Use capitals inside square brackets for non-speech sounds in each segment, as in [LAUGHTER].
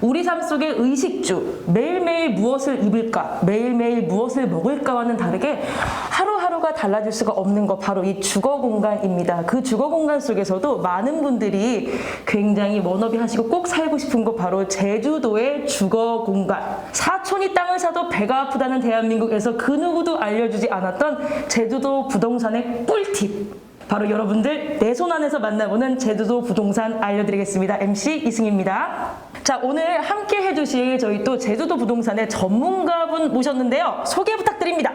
우리 삶 속의 의식주, 매일매일 무엇을 입을까, 매일매일 무엇을 먹을까와는 다르게 하루하루가 달라질 수가 없는 것 바로 이 주거 공간입니다. 그 주거 공간 속에서도 많은 분들이 굉장히 워너비 하시고 꼭 살고 싶은 곳 바로 제주도의 주거 공간. 사촌이 땅을 사도 배가 아프다는 대한민국에서 그 누구도 알려주지 않았던 제주도 부동산의 꿀팁. 바로 여러분들 내 손 안에서 만나보는 제주도 부동산 알려드리겠습니다. MC 이승입니다. 자, 오늘 함께 해주실 저희 또 제주도 부동산의 전문가분 모셨는데요. 소개 부탁드립니다.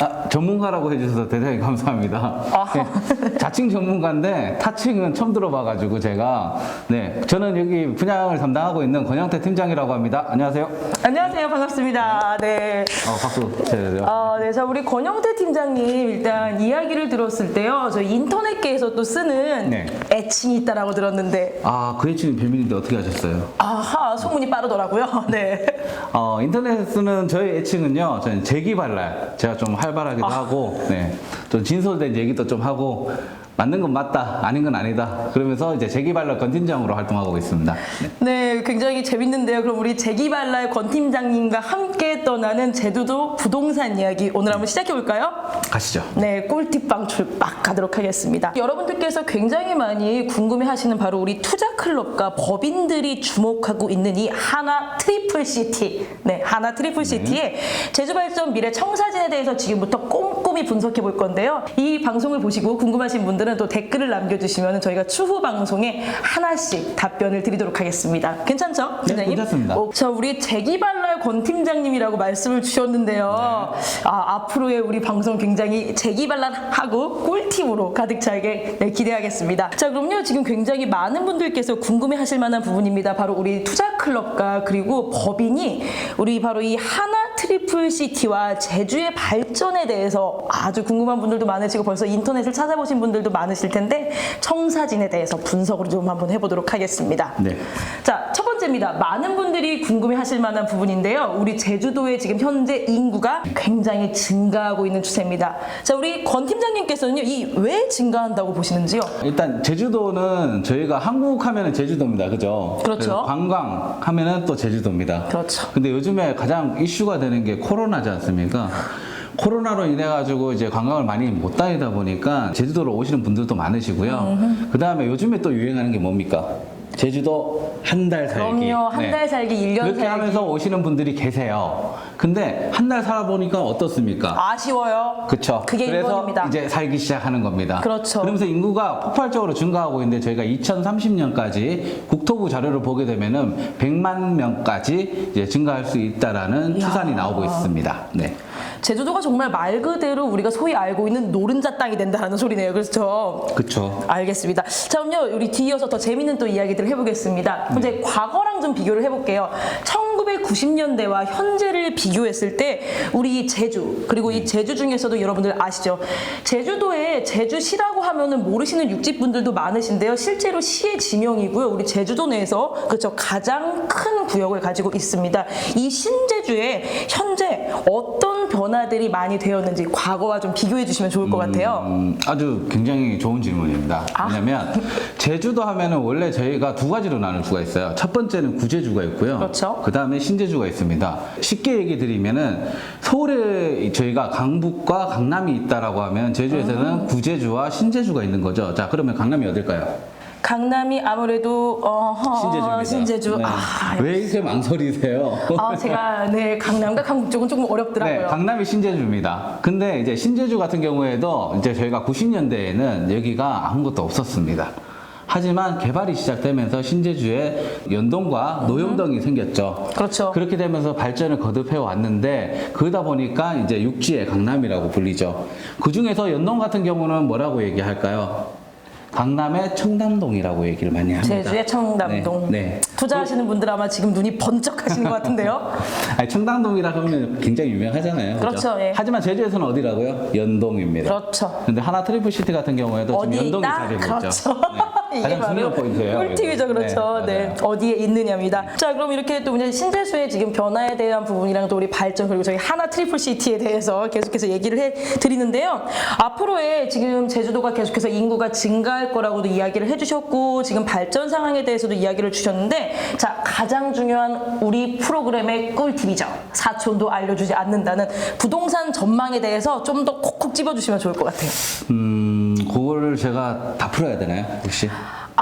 아, 전문가라고 해주셔서 대단히 감사합니다. 아하. 네, 자칭 전문가인데 타칭은 처음 들어봐가지고 제가 네 저는 여기 분양을 담당하고 있는 권영태 팀장이라고 합니다. 안녕하세요. 안녕하세요. 반갑습니다. 네. 어, 박수 쳐야죠. 아, 네. 자, 우리 권영태 팀장님 일단 이야기를 들었을 때요. 저 인터넷계에서 또 쓰는 네. 애칭이 있다라고 들었는데 아, 그 애칭이 별명인데 어떻게 하셨어요? 아하, 소문이 빠르더라고요. [LAUGHS] 네. 어, 인터넷에 쓰는 저희 애칭은요, 저는 재기발랄. 제가 좀 활발하기도 하고, 네. 좀 진솔된 얘기도 좀 하고, 맞는 건 맞다, 아닌 건 아니다. 그러면서 이제 재기발랄 건팀장으로 활동하고 있습니다. 네. 네, 굉장히 재밌는데요. 그럼 우리 재기발랄 권 팀장님과 함께 떠나는 제주도 부동산 이야기 오늘 한번 시작해 볼까요? 가시죠. 네, 꿀팁 방 출박 가도록 하겠습니다. 여러분들께서 굉장히 많이 궁금해하시는 바로 우리 투자 클럽과 법인들이 주목하고 있는 이 하나 트리플 시티, 네, 하나 트리플 시티의 제주 발전 미래 청사진에 대해서 지금부터 꼼꼼히 분석해 볼 건데요. 이 방송을 보시고 궁금하신 분들 은 또 댓글을 남겨주시면 저희가 추후 방송에 하나씩 답변을 드리도록 하겠습니다. 괜찮죠, 네, 팀장님? 괜찮습니다. 어, 자, 우리 재기발랄 권 팀장님이라고 말씀을 주셨는데요. 아, 앞으로의 우리 방송 굉장히 재기발랄하고 꿀팁으로 가득 차게 네, 기대하겠습니다. 자, 그럼요. 지금 굉장히 많은 분들께서 궁금해 하실 만한 부분입니다. 바로 우리 투자 클럽과 그리고 법인이 우리 바로 이 하나 트리플 시티와 제주의 발전에 대해서 아주 궁금한 분들도 많으시고 벌써 인터넷을 찾아보신 분들도 많으실 텐데 청사진에 대해서 분석을 좀 한번 해보도록 하겠습니다. 네. 자, 첫 번째입니다. 많은 분들이 궁금해 하실 만한 부분인데요. 우리 제주도의 지금 현재 인구가 굉장히 증가하고 있는 추세입니다. 자, 우리 권 팀장님께서는요, 이 왜 증가한다고 보시는지요? 일단 제주도는 저희가 한국 하면은 제주도입니다. 그죠? 그렇죠. 관광 하면은 또 제주도입니다. 그렇죠. 근데 요즘에 가장 이슈가 되는 게 코로나지 않습니까? 코로나로 인해 가지고 이제 관광을 많이 못 다니다 보니까 제주도로 오시는 분들도 많으시고요. 그 다음에 요즘에 또 유행하는 게 뭡니까? 제주도 한 달 살기. 그럼요. 한 네. 달 살기, 일년 그렇게 살기. 하면서 오시는 분들이 계세요. 근데 한 달 살아보니까 어떻습니까? 아쉬워요. 그쵸. 그게 그래서 인권입니다. 이제 살기 시작하는 겁니다. 그렇죠. 그러면서 인구가 폭발적으로 증가하고 있는데 저희가 2030년까지 국토부 자료를 보게 되면은 100만 명까지 이제 증가할 수 있다라는 이야. 추산이 나오고 있습니다. 네. 제주도가 정말 말 그대로 우리가 소위 알고 있는 노른자 땅이 된다는 소리네요. 그렇죠? 그쵸. 알겠습니다. 자, 그럼요. 우리 뒤이어서 더 재밌는 또 이야기들을 해보겠습니다. 이제 네. 과거랑 좀 비교를 해볼게요. 1990년대와 현재를 비교했을 때 우리 제주 그리고 네. 이 제주 중에서도 여러분들 아시죠? 제주도에 제주시라고 하면은 모르시는 육지분들도 많으신데요. 실제로 시의 지명이고요. 우리 제주도 내에서 그렇죠 가장 큰 구역을 가지고 있습니다. 이 신제주에 현재 어떤 변화들이 많이 되었는지 과거와 좀 비교해 주시면 좋을 것 같아요. 음, 아주 굉장히 좋은 질문입니다. 아. 왜냐면 제주도 하면은 원래 저희가 두 가지로 나눌 수가 있어요. 첫 번째는 구제주가 있고요. 그렇죠. 그 다음 에 신제주가 있습니다. 쉽게 얘기 드리면은 서울에 저희가 강북과 강남이 있다라고 하면 제주에서는 음. 구제주와 신제주가 있는 거죠. 자, 그러면 강남이 어딜까요? 강남이 아무래도 어, 신제주입니다. 신제주. 네. 아, 왜 이렇게 망설이세요? 아, 제가 네 강남과 강북 쪽은 조금 어렵더라고요. 네, 강남이 신제주입니다. 근데 이제 신제주 같은 경우에도 이제 저희가 90년대에는 여기가 아무것도 없었습니다. 하지만 개발이 시작되면서 신제주에 연동과 노영동이 생겼죠. 그렇죠. 그렇게 되면서 발전을 거듭해 왔는데 그러다 보니까 이제 육지의 강남이라고 불리죠. 그 중에서 연동 같은 경우는 뭐라고 얘기할까요? 강남의 청담동이라고 얘기를 많이 합니다. 제주의 청담동. 네. 네. 투자하시는 분들 아마 지금 눈이 번쩍 하시는 것 같은데요. [LAUGHS] 아니, 청담동이라 그러면 굉장히 유명하잖아요. 그죠? 그렇죠, 예. 하지만 제주에서는 어디라고요? 연동입니다. 그렇죠. 근데 하나 트리플 시티 같은 경우에도 지금 연동이 있다? 자리고 그렇죠. 있죠. 네. 이게 가장 중요한 포인트예요, 꿀팁이죠, 이거. 그렇죠. 네, 네, 맞아요. 어디에 있느냐입니다. 자, 그럼 이렇게 또 이제 신재수의 지금 변화에 대한 부분이랑 또 우리 발전 그리고 저희 하나 트리플 시티에 대해서 계속해서 얘기를 해 드리는데요. 앞으로의 지금 제주도가 계속해서 인구가 증가할 거라고도 이야기를 해주셨고 지금 발전 상황에 대해서도 이야기를 주셨는데 자 가장 중요한 우리 프로그램의 꿀팁이죠. 사촌도 알려주지 않는다는 부동산 전망에 대해서 좀 더 콕콕 집어주시면 좋을 것 같아요. 음, 그거를 제가 다 풀어야 되나요, 혹시?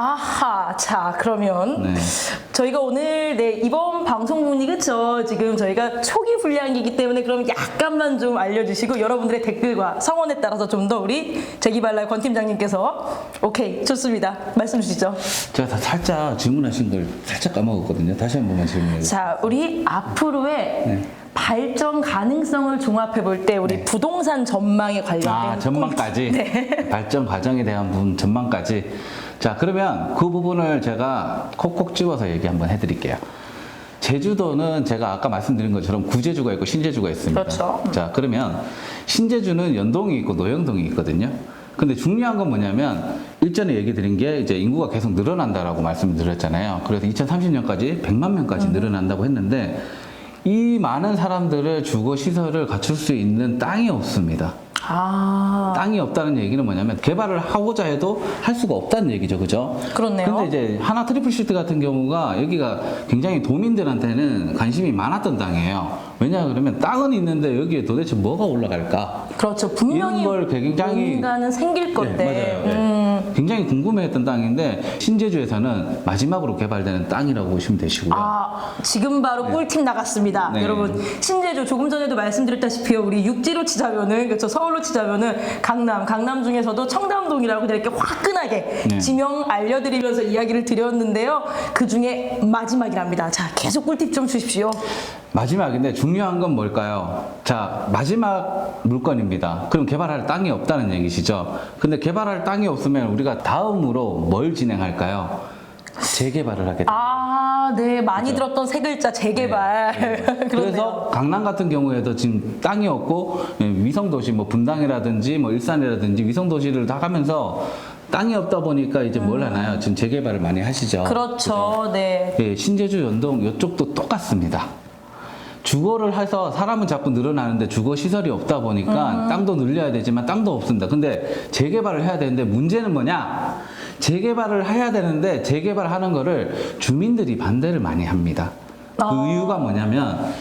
아하, 자 그러면 네. 저희가 오늘 네 이번 방송분이 그쵸 지금 저희가 초기 분량이기 때문에 그럼 약간만 좀 알려주시고 여러분들의 댓글과 성원에 따라서 좀 더 우리 재기발랄 권 팀장님께서 오케이 좋습니다 말씀 주시죠. 제가 다 살짝 질문하신 걸 살짝 까먹었거든요. 다시 한 번만 질문해 주세요. 자 우리 앞으로의 네. 발전 가능성을 종합해 볼 때 우리 부동산 전망에 관련된 아, 전망까지. 네. 발전 과정에 대한 부분 전망까지. 자, 그러면 그 부분을 제가 콕콕 집어서 얘기 한번 해드릴게요. 제주도는 제가 아까 말씀드린 것처럼 구제주가 있고 신제주가 있습니다. 그렇죠. 자, 그러면 신제주는 연동이 있고 노영동이 있거든요. 근데 중요한 건 뭐냐면 일전에 얘기 드린 게 이제 인구가 계속 늘어난다라고 말씀드렸잖아요. 그래서 2030년까지 100만 명까지 늘어난다고 했는데 이 많은 사람들을 주거 시설을 갖출 수 있는 땅이 없습니다. 아 땅이 없다는 얘기는 뭐냐면 개발을 하고자 해도 할 수가 없다는 얘기죠, 그죠? 그렇네요. 근데 이제 하나 트리플 시트 같은 경우가 여기가 굉장히 도민들한테는 관심이 많았던 땅이에요. 왜냐 그러면 땅은 있는데 여기에 도대체 뭐가 올라갈까? 그렇죠 분명히 이런 걸 굉장히 뭔가는 생길 건데 네, 맞아요. 네. 음. 굉장히 궁금해했던 땅인데 신제주에서는 마지막으로 개발되는 땅이라고 보시면 되시고요. 아, 지금 바로 꿀팁 나갔습니다. 네. 여러분, 신제주 조금 전에도 말씀드렸다시피요. 우리 육지로 치자면은 그렇죠. 서울 로 치자면은 강남, 강남 중에서도 청담동이라고 이렇게 화끈하게 네. 지명 알려드리면서 이야기를 드렸는데요. 그 중에 마지막이랍니다. 자, 계속 꿀팁 좀 주십시오. 마지막인데 중요한 건 뭘까요? 자, 마지막 물건입니다. 그럼 개발할 땅이 없다는 얘기시죠? 근데 개발할 땅이 없으면 우리가 다음으로 뭘 진행할까요? 재개발을 하게 됩니다. 아, 네, 많이 들었던 세 글자 재개발. [LAUGHS] 그렇네요. 그래서 강남 같은 경우에도 지금 땅이 없고 예, 위성도시 뭐 분당이라든지 뭐 일산이라든지 위성도시를 다 가면서 땅이 없다 보니까 이제 뭘 하나요? 지금 재개발을 많이 하시죠. 음. 그렇죠. 네. 예, 신제주 연동 이쪽도 똑같습니다. 주거를 해서 사람은 자꾸 늘어나는데 주거 시설이 없다 보니까 음. 땅도 늘려야 되지만 땅도 없습니다. 근데 재개발을 해야 되는데 문제는 뭐냐? 재개발을 해야 되는데 재개발하는 거를 주민들이 반대를 많이 합니다. 그 아. 이유가 뭐냐면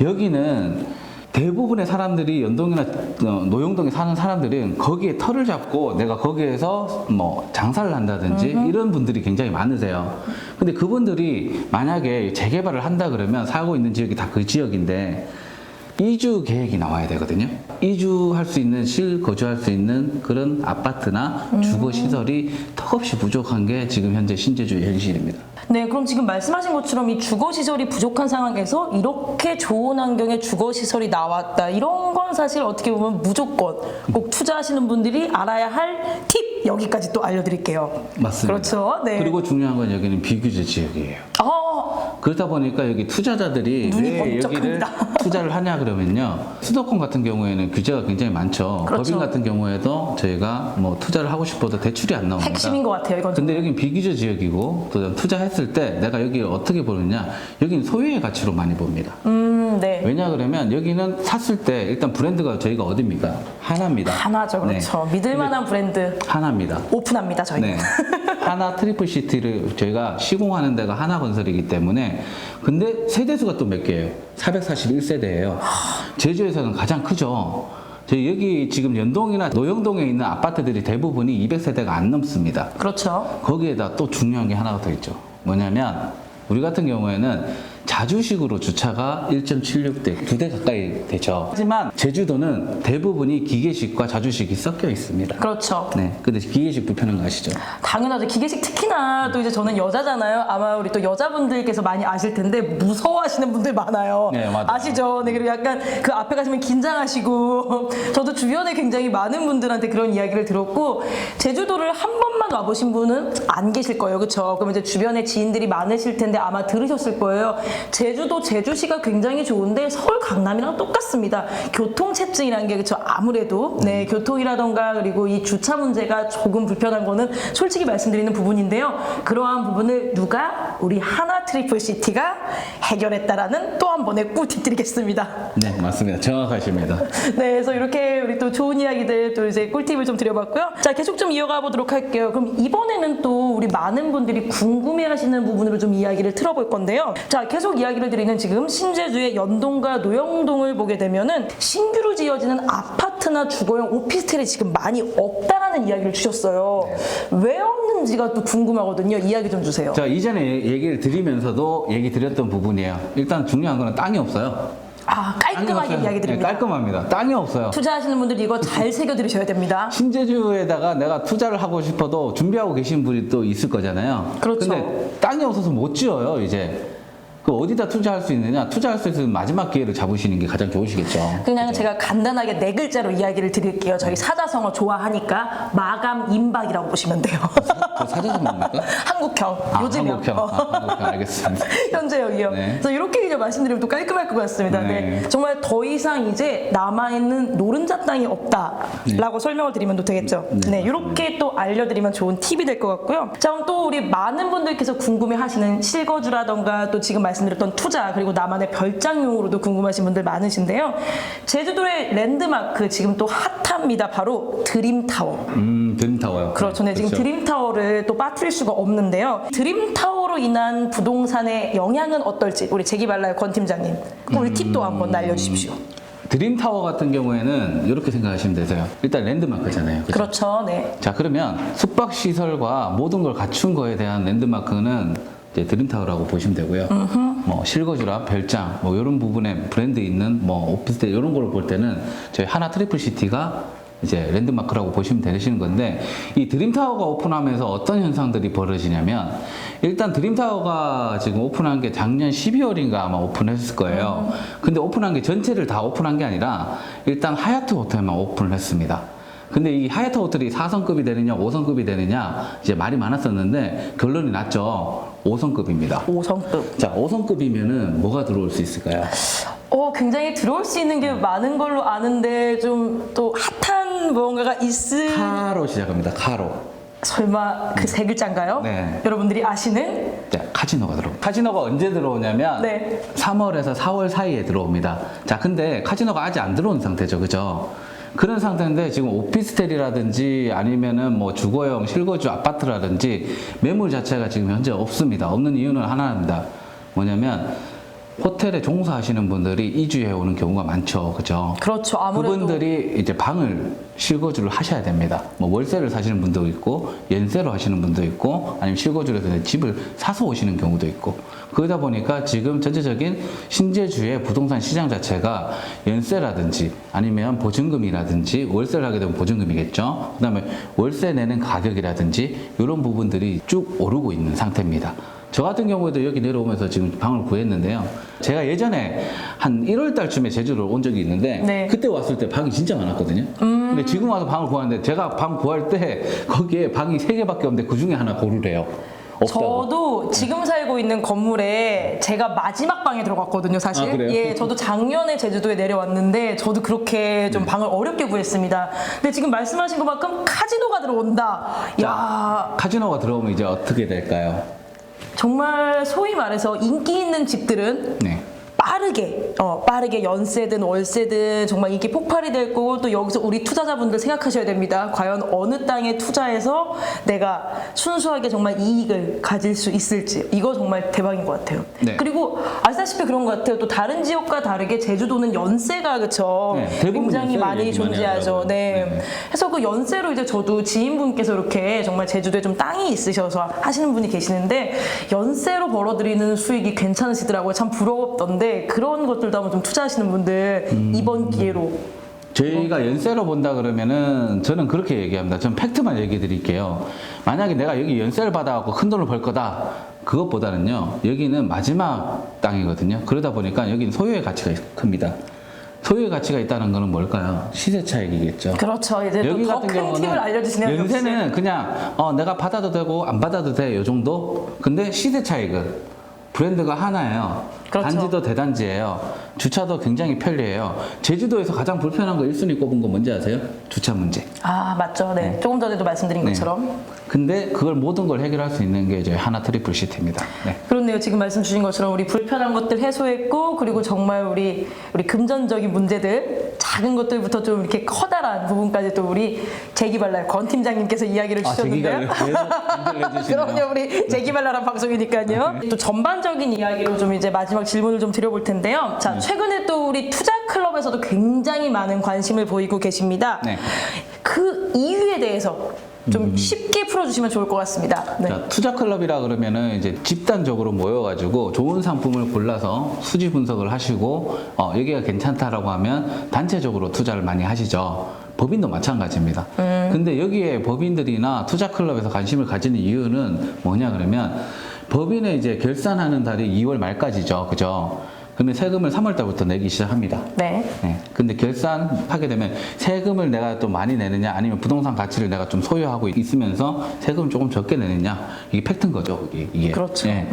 여기는 대부분의 사람들이 연동이나 어, 노영동에 사는 사람들은 거기에 터를 잡고 내가 거기에서 뭐 장사를 한다든지 이런 분들이 굉장히 많으세요. 근데 그분들이 만약에 재개발을 한다 그러면 살고 있는 지역이 다 그 지역인데 이주 계획이 나와야 되거든요. 이주할 수 있는 실 거주할 수 있는 그런 아파트나 주거 시설이 턱없이 부족한 게 지금 현재 신제주의 현실입니다. 네, 그럼 지금 말씀하신 것처럼 이 주거 시설이 부족한 상황에서 이렇게 좋은 환경의 주거 시설이 나왔다. 이런 건 사실 어떻게 보면 무조건 꼭 투자하시는 분들이 알아야 할 팁 여기까지 또 알려드릴게요. 맞습니다. 그렇죠. 네. 그리고 중요한 건 여기는 비규제 지역이에요. 어, 그렇다 보니까 여기 투자자들이 눈이 왜 여기를. [LAUGHS] 투자를 하냐 그러면요. 수도권 같은 경우에는 규제가 굉장히 많죠. 그렇죠. 법인 같은 경우에도 저희가 뭐 투자를 하고 싶어도 대출이 안 나옵니다. 핵심인 것 같아요. 이건. 근데 여긴 비규제 지역이고 또 투자했을 때 내가 여기 어떻게 보느냐 여기는 소유의 가치로 많이 봅니다. 음, 네. 왜냐 그러면 여기는 샀을 때 일단 브랜드가 저희가 어디입니까? 하나입니다. 하나죠, 그렇죠. 네. 믿을 만한 브랜드 하나입니다. 오픈합니다, 저희. 네. [LAUGHS] 하나 트리플 시티를 저희가 시공하는 데가 하나 건설이기 때문에 근데 세대수가 또 몇 개예요? 441세대예요. 제주에서는 가장 크죠. 저희 여기 지금 연동이나 노영동에 있는 아파트들이 대부분이 200세대가 안 넘습니다. 그렇죠. 거기에다 또 중요한 게 하나가 더 있죠. 뭐냐면 우리 같은 경우에는 자주식으로 주차가 1.76대, 두 대 가까이 되죠. 하지만 제주도는 대부분이 기계식과 자주식이 섞여 있습니다. 그렇죠. 네. 근데 기계식 불편한 거 아시죠? 당연하죠. 기계식 특히나 또 이제 저는 여자잖아요. 아마 우리 또 여자분들께서 많이 아실 텐데 무서워하시는 분들 많아요. 네, 맞아요. 아시죠? 네, 그리고 약간 그 앞에 가시면 긴장하시고 [LAUGHS] 저도 주변에 굉장히 많은 분들한테 그런 이야기를 들었고 제주도를 한 번만 와보신 분은 안 계실 거예요. 그렇죠? 그럼 이제 주변에 지인들이 많으실 텐데 아마 들으셨을 거예요. 제주도 제주시가 굉장히 좋은데 서울 강남이랑 똑같습니다. 교통 체증이라는 게 그렇죠. 아무래도 네 교통이라던가 그리고 이 주차 문제가 조금 불편한 거는 솔직히 말씀드리는 부분인데요. 그러한 부분을 누가 우리 하나 트리플 시티가 해결했다라는 또 한 번의 꿀팁 드리겠습니다. 네, 맞습니다. 정확하십니다. [LAUGHS] 네, 그래서 이렇게 우리 또 좋은 이야기들 또 이제 꿀팁을 좀 드려봤고요. 자, 계속 좀 이어가 보도록 할게요. 그럼 이번에는 또 우리 많은 분들이 궁금해하시는 부분으로 좀 이야기를 틀어볼 건데요. 자, 계속 이야기를 드리는 지금 신제주의 연동과 노영동을 보게 되면은 신규로 지어지는 아파트나 주거용 오피스텔이 지금 많이 없다라는 이야기를 주셨어요. 왜 없는지가 또 궁금하거든요. 이야기 좀 주세요. 자, 이전에 얘기를 드리면서도 얘기 드렸던 부분이에요. 일단 중요한 거는 땅이 없어요. 아, 깔끔하게. 이야기 드립니다. 네, 깔끔합니다. 땅이 없어요. 투자하시는 분들 이거 잘 새겨 들으셔야 됩니다. 신제주에다가 내가 투자를 하고 싶어도 준비하고 계신 분이 또 있을 거잖아요. 그렇죠. 근데 땅이 없어서 못 지어요, 이제. 그 어디다 투자할 수 있느냐? 투자할 수 있는 마지막 기회를 잡으시는 게 가장 좋으시겠죠. 그냥 그죠? 제가 간단하게 네 글자로 이야기를 드릴게요. 저희 사자성어 좋아하니까 마감 임박이라고 보시면 돼요. 그 사자성 뭡니까? 한국형 아, 요즘형 한국형. 어. 아, 한국형 알겠습니다. [LAUGHS] 현재형이요. 네. 그래서 이렇게 이제 말씀드리면 또 깔끔할 것 같습니다. 네. 네. 정말 더 이상 이제 남아있는 노른자 땅이 없다라고 설명을 드리면 또 되겠죠. 네. 이렇게 또 알려드리면 좋은 팁이 될 것 같고요. 자, 그럼 또 우리 많은 분들께서 궁금해 하시는 실거주라던가 또 지금 말 씀드렸던 투자 그리고 나만의 별장용으로도 궁금하신 분들 많으신데요. 제주도의 랜드마크 지금 또 핫합니다. 바로 드림타워. 음, 드림타워요. 그렇죠. 네, 지금 드림타워를 또 빠뜨릴 수가 없는데요. 드림타워로 인한 부동산의 영향은 어떨지 우리 재기발랄 권 팀장님 우리 팁도 한번 날려주십시오. 드림타워 같은 경우에는 이렇게 생각하시면 되세요. 일단 랜드마크잖아요. 그죠? 그렇죠. 네. 자 그러면 숙박시설과 모든 걸 갖춘 거에 대한 랜드마크는 이제 드림타워라고 보시면 되고요. 뭐 실거주라 별장 뭐 이런 부분에 브랜드 있는 뭐 오피스텔 이런 걸 볼 때는 저희 하나 트리플 시티가 이제 랜드마크라고 보시면 되시는 건데 이 드림타워가 오픈하면서 어떤 현상들이 벌어지냐면 일단 드림타워가 지금 오픈한 게 작년 12월인가 아마 오픈했을 거예요. 근데 오픈한 게 전체를 다 오픈한 게 아니라 일단 하얏트 호텔만 오픈을 했습니다. 근데 이 하얏트 호텔이 4성급이 되느냐 5성급이 되느냐 이제 말이 많았었는데 결론이 났죠. 5성급입니다. 5성급. 자, 5성급이면은 뭐가 들어올 수 있을까요? 어, 굉장히 들어올 수 있는 게 많은 걸로 아는데 좀 또 핫한 무언가가 있을 카로 시작합니다. 카로. 설마 그 세 글자인가요? 네. 여러분들이 아시는 자, 카지노가 들어옵니다. 카지노가 언제 들어오냐면 네. 3월에서 4월 사이에 들어옵니다. 자, 근데 카지노가 아직 안 들어온 상태죠. 그죠? 그런 상태인데 지금 오피스텔이라든지 아니면은 뭐 주거용 실거주 아파트라든지 매물 자체가 지금 현재 없습니다. 없는 이유는 하나입니다. 뭐냐면 호텔에 종사하시는 분들이 이주해 오는 경우가 많죠. 그죠? 그렇죠. 아무래도 그분들이 이제 방을 실거주를 하셔야 됩니다. 뭐 월세를 사시는 분도 있고 연세로 하시는 분도 있고 아니면 실거주로 해서 집을 사서 오시는 경우도 있고 그러다 보니까 지금 전체적인 신제주의 부동산 시장 자체가 연세라든지 아니면 보증금이라든지 월세를 하게 되면 보증금이겠죠. 그다음에 월세 내는 가격이라든지 이런 부분들이 쭉 오르고 있는 상태입니다. 저 같은 경우에도 여기 내려오면서 지금 방을 구했는데요. 제가 예전에 한 1월 달쯤에 제주를 온 적이 있는데 네. 그때 왔을 때 방이 진짜 많았거든요. 근데 지금 와서 방을 구하는데 제가 방 구할 때 거기에 방이 3개밖에 없는데 그 중에 하나 고르래요. 없다고. 저도 지금 살고 있는 건물에 제가 마지막 방에 들어갔거든요, 사실. 아? 예, 저도 작년에 제주도에 내려왔는데 저도 그렇게 네. 좀 방을 어렵게 구했습니다. 근데 지금 말씀하신 것만큼 카지노가 들어온다. 야, 카지노가 들어오면 이제 어떻게 될까요? 정말 소위 말해서 인기 있는 집들은 네. 빠르게 어 빠르게 연세든 월세든 정말 인기 폭발이 될 거고 또 여기서 우리 투자자분들 생각하셔야 됩니다. 과연 어느 땅에 투자해서 내가 순수하게 정말 이익을 가질 수 있을지 이거 정말 대박인 것 같아요. 네. 그리고 아시다시피 그런 것 같아요. 또 다른 지역과 다르게 제주도는 연세가 그쵸 네, 굉장히 많이 존재하죠. 네. 네. 그래서 그 연세로 이제 저도 지인분께서 이렇게 정말 제주도에 좀 땅이 있으셔서 하시는 분이 계시는데 연세로 벌어들이는 수익이 괜찮으시더라고요. 참 부러웠던데 그런 것들도 한번 좀 투자하시는 분들 음. 이번 기회로 저희가 연세로 본다 그러면은 저는 그렇게 얘기합니다. 전 팩트만 얘기해 드릴게요. 만약에 내가 여기 연세를 받아갖고 큰 돈을 벌 거다. 그것보다는요, 여기는 마지막 땅이거든요. 그러다 보니까 여기는 소유의 가치가 큽니다. 소유의 가치가 있다는 거는 뭘까요? 시세 차익이겠죠. 그렇죠. 이제 여기 같은 경우는. 연세는 그냥 어, 내가 받아도 되고 안 받아도 돼 요 정도. 근데 시세 차익은 브랜드가 하나예요. 그렇죠. 단지도 대단지예요. 주차도 굉장히 편리해요. 제주도에서 가장 불편한 거 1순위 꼽은 거 뭔지 아세요? 주차 문제. 아 맞죠. 네. 조금 전에도 말씀드린 네. 것처럼. 근데 그걸 모든 걸 해결할 수 있는 게 이제 하나 트리플 시티입니다. 네. 그렇네요. 지금 말씀 주신 것처럼 우리 불편한 것들 해소했고 그리고 정말 우리 우리 금전적인 문제들 작은 것들부터 좀 이렇게 커다란 부분까지 또 우리 재기발랄 권 팀장님께서 이야기를 주셨는데요. 아, 연결해 주시네요. 그럼요, 우리 재기발랄한 방송이니까요. 또 전반적인 이야기로 좀 이제 마지막 질문을 좀 드려볼 텐데요. 자, 최근에 또 우리 투자 클럽에서도 굉장히 많은 관심을 보이고 계십니다. 네. 그 이유에 대해서 좀 쉽게 풀어주시면 좋을 것 같습니다. 네. 자, 투자 클럽이라 그러면은 이제 집단적으로 모여가지고 좋은 상품을 골라서 수지 분석을 하시고 어, 여기가 괜찮다라고 하면 단체적으로 투자를 많이 하시죠. 법인도 마찬가지입니다. 근데 여기에 법인들이나 투자 클럽에서 관심을 가지는 이유는 뭐냐 그러면 법인에 이제 결산하는 달이 2월 말까지죠. 그죠? 그러면 세금을 3월 달부터 내기 시작합니다. 네. 네. 근데 결산하게 되면 세금을 내가 또 많이 내느냐 아니면 부동산 가치를 내가 좀 소유하고 있으면서 세금을 조금 적게 내느냐 이게 팩트인 거죠. 이게. 그렇죠. 네.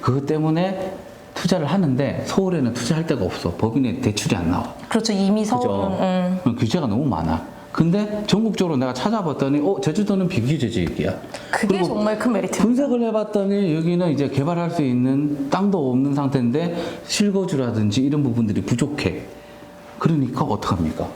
그것 때문에 투자를 하는데 서울에는 투자할 데가 없어. 법인에 대출이 안 나와. 그렇죠. 이미 서울은. 그죠? 음. 규제가 너무 많아. 근데 전국적으로 내가 찾아봤더니 어 제주도는 비규제 지역이야. 그게 정말 큰 메리트. 분석을 해봤더니 여기는 이제 개발할 수 있는 땅도 없는 상태인데 실거주라든지 이런 부분들이 부족해. 그러니까 어떡합니까?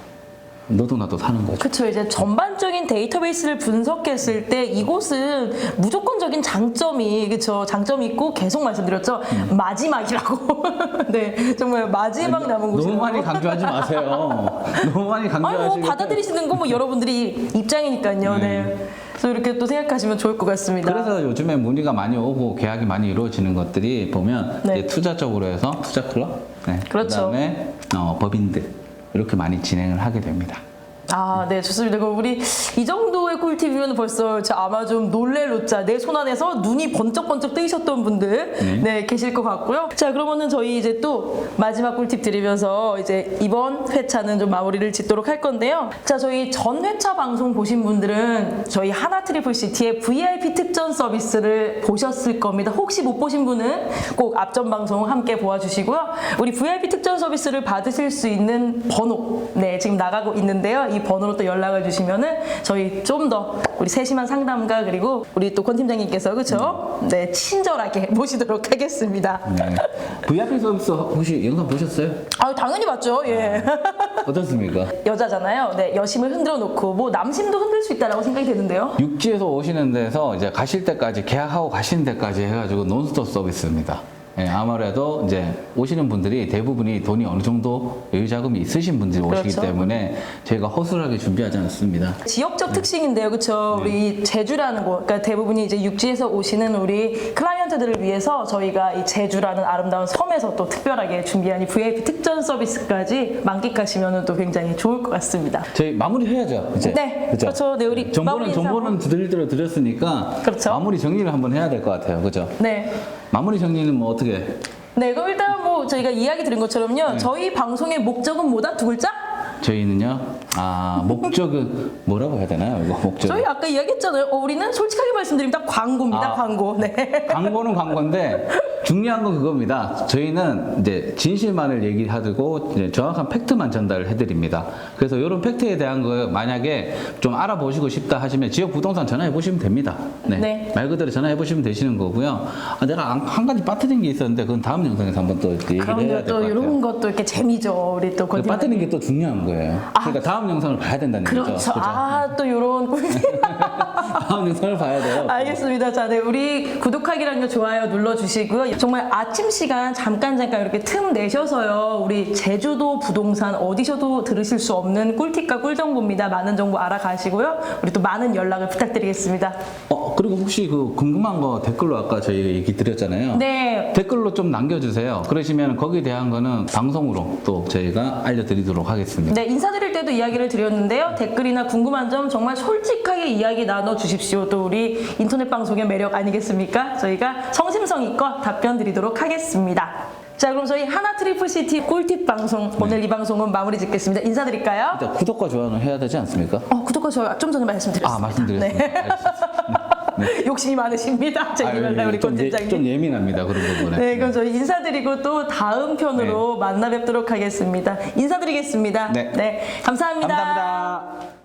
너도 나도 사는 거죠. 그렇죠. 이제 전반적인 데이터베이스를 분석했을 때 이곳은 무조건적인 장점이 그렇죠. 장점이 있고 계속 말씀드렸죠. 마지막이라고. [LAUGHS] 네, 정말 마지막 남은 곳이라고. 너무 많이 강조하지 마세요. [LAUGHS] 너무 많이 아니 강조하시고. 뭐 받아들이시는 건 뭐 여러분들이 입장이니까요. 네. 그래서 이렇게 또 생각하시면 좋을 것 같습니다. 그래서 요즘에 문의가 많이 오고 계약이 많이 이루어지는 것들이 보면 네. 투자 쪽으로 해서 투자 클럽, 네. 그렇죠. 그다음에 어, 법인들 이렇게 많이 진행을 하게 됩니다. 아, 네, 좋습니다. 그럼 우리 이 정도의 꿀팁이면 벌써 저 아마 좀 놀랄 로자 내 손 안에서 눈이 번쩍번쩍 뜨이셨던 분들 네. 계실 것 같고요. 자, 그러면은 저희 이제 또 마지막 꿀팁 드리면서 이제 이번 회차는 좀 마무리를 짓도록 할 건데요. 자, 저희 전 회차 방송 보신 분들은 저희 하나 트리플 시티의 VIP 특전 서비스를 보셨을 겁니다. 혹시 못 보신 분은 꼭 앞전 방송 함께 보아주시고요. 우리 VIP 특전 서비스를 받으실 수 있는 번호, 네, 지금 나가고 있는데요. 이 번호로 또 연락을 주시면은 저희 좀 더 우리 세심한 상담가 그리고 우리 또 권 팀장님께서 그렇죠? 네, 친절하게 [LAUGHS] 모시도록 하겠습니다. 네. VIP 서비스 혹시 영상 보셨어요? 아, 당연히 맞죠. 예. 어떻습니까? [LAUGHS] 여자잖아요. 네, 여심을 흔들어 놓고 뭐 남심도 흔들 수 있다라고 생각이 되는데요. 육지에서 오시는 데서 이제 가실 때까지 계약하고 가시는 데까지 해가지고 논스톱 서비스입니다. 예, 아무래도 이제 오시는 분들이 대부분이 돈이 어느 정도 여유 자금이 있으신 분들이 오시기 그렇죠. 때문에 저희가 허술하게 준비하지 않습니다. 지역적 특징인데요, 그렇죠? 우리 제주라는 곳, 그러니까 대부분이 이제 육지에서 오시는 우리 클라이언트들을 위해서 저희가 이 제주라는 아름다운 섬에서 또 특별하게 준비한 이 VIP 특전 서비스까지 만끽하시면 또 굉장히 좋을 것 같습니다. 저희 마무리 해야죠. 이제. 네? 그렇죠. 네, 우리 정보는 마무리 인사 정보는 드릴대로 드렸으니까 그렇죠. 마무리 정리를 한번 해야 될 것 같아요. 그죠? 네. 마무리 정리는 뭐 어떻게? 네, 그럼 일단 뭐 저희가 이야기 드린 네. 것처럼요. 저희 방송의 목적은 뭐다? 두 글자? 저희는요. 아 목적은 뭐라고 해야 되나요? 이거 목적. 저희 아까 이야기했잖아요. 어, 우리는 솔직하게 말씀드립니다. 광고입니다. 아. 광고. 네. 광고는 광고인데 중요한 건 그겁니다. 저희는 이제 진실만을 얘기하고 이제 정확한 팩트만 전달을 해드립니다. 그래서 이런 팩트에 대한 거 만약에 좀 알아보시고 싶다 하시면 지역 부동산 전화해 보시면 됩니다. 네. 네. 말 그대로 전화해 보시면 되시는 거고요. 아, 내가 한- 한 가지 빠뜨린 게 있었는데 그건 다음 영상에서 한번 또 얘기를 해야 그럼요. 될것또 같아요. 이런 것도 이렇게 재미죠. 우리 또 그. 빠뜨린 게 또 중요한 거예요. 그러니까 다음 영상을 봐야 된다는 그렇죠. 거죠. 그죠? 아, 또 이런 꿀팁. [LAUGHS] 다음 영상을 봐야 돼요. 알겠습니다. 자, 네. 우리 구독하기랑요, 좋아요 눌러주시고요. 정말 아침 시간 잠깐 잠깐 이렇게 틈 내셔서요. 우리 제주도 부동산 어디셔도 들으실 수 없는 꿀팁과 꿀정보입니다. 많은 정보 알아가시고요. 우리 또 많은 연락을 부탁드리겠습니다. 어 그리고 혹시 그 궁금한 거 댓글로 아까 저희가 얘기 드렸잖아요. 네. 댓글로 좀 남겨주세요. 그러시면 거기에 대한 거는 방송으로 또 저희가 알려드리도록 하겠습니다. 네, 인사드릴 때도 이야기를 드렸는데요. 댓글이나 궁금한 점 정말 솔직하게 이야기 나눠 주십시오. 또 우리 인터넷 방송의 매력 아니겠습니까? 저희가 성심성의껏 답변 드리도록 하겠습니다. 자, 그럼 저희 하나 트리플 시티 꿀팁 방송 오늘 이 방송은 마무리 짓겠습니다. 인사드릴까요? 일단 구독과 좋아요는 해야 되지 않습니까? 어, 구독과 좋아요 좀 전에 말씀드렸습니다. 아 말씀드렸습니다. 네. 알겠습니다. [LAUGHS] 욕심이 많으십니다. 저희 아유, 김연라 우리 좀, 예. 좀 예민합니다 그런 부분에. 네, 그럼 저희 인사드리고 또 다음 편으로 만나 뵙도록 하겠습니다. 인사드리겠습니다. 네. 감사합니다. 감사합니다.